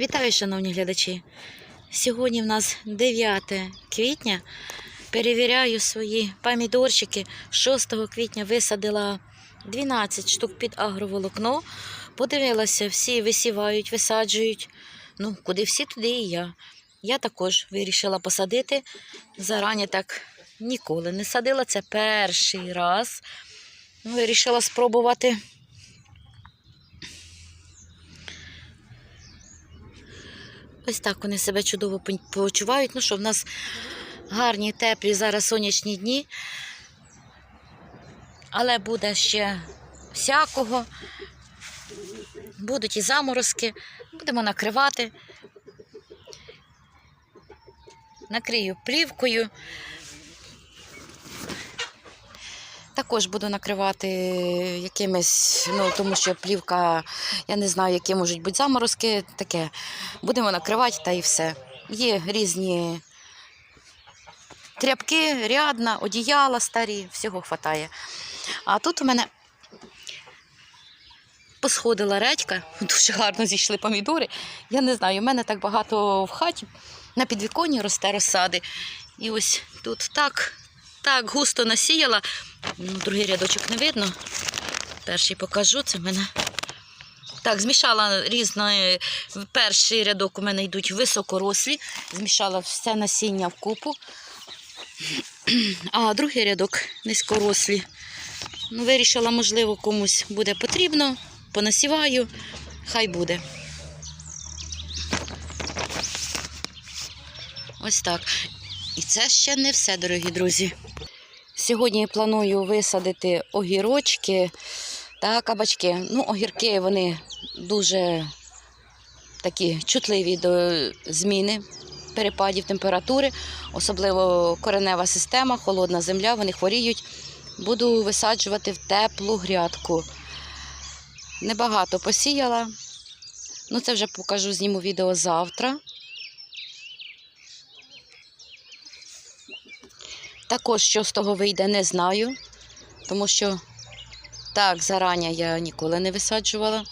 Вітаю, шановні глядачі. Сьогодні в нас 9 квітня. Перевіряю свої помідорчики. 6 квітня висадила 12 штук під агроволокно. Подивилася, всі висівають, висаджують. Ну, куди всі, туди і я. Я також вирішила посадити. Зарані так ніколи не садила. Це перший раз. Вирішила спробувати. Ось так вони себе чудово почувають. Ну що, в нас гарні, теплі зараз сонячні дні. Але буде ще всякого. Будуть і заморозки. Будемо накривати. Накрию плівкою. Також буду накривати якимись, ну тому що плівка, я не знаю, які можуть бути заморозки, таке. Будемо накривати та і все. Є різні тряпки, рядна, одіяла старі, всього хватає. А тут у мене посходила редька, дуже гарно зійшли помідори. Я не знаю, у мене так багато в хаті на підвіконні росте розсади. І ось тут так, так густо насіяла. Ну, другий рядочок не видно. Перший покажу, це в мене. Так, змішала різне. Перший рядок у мене йдуть високорослі, змішала все насіння в купу. А другий рядок низькорослі. Ну, вирішила, можливо, комусь буде потрібно. Понасіваю, хай буде. Ось так. І це ще не все, дорогі друзі. Сьогодні планую висадити огірочки та кабачки. Ну, огірки вони дуже такі чутливі до зміни перепадів температури, особливо коренева система, холодна земля, вони хворіють. Буду висаджувати в теплу грядку. Небагато посіяла. Ну, це вже покажу, зніму відео завтра. Також, що з того вийде, не знаю, тому що так зарані я ніколи не висаджувала.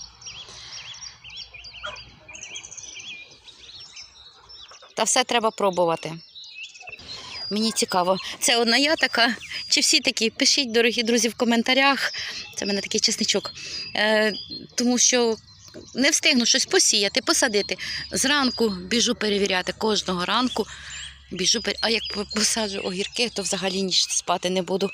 Та все треба пробувати. Мені цікаво, це одна я така, чи всі такі? Пишіть, дорогі друзі, в коментарях. Це в мене такий чесничок. Е, тому що не встигну щось посіяти, посадити. Зранку біжу перевіряти кожного ранку. Біжу, а як посаджу огірки, то взагалі ніч спати не буду.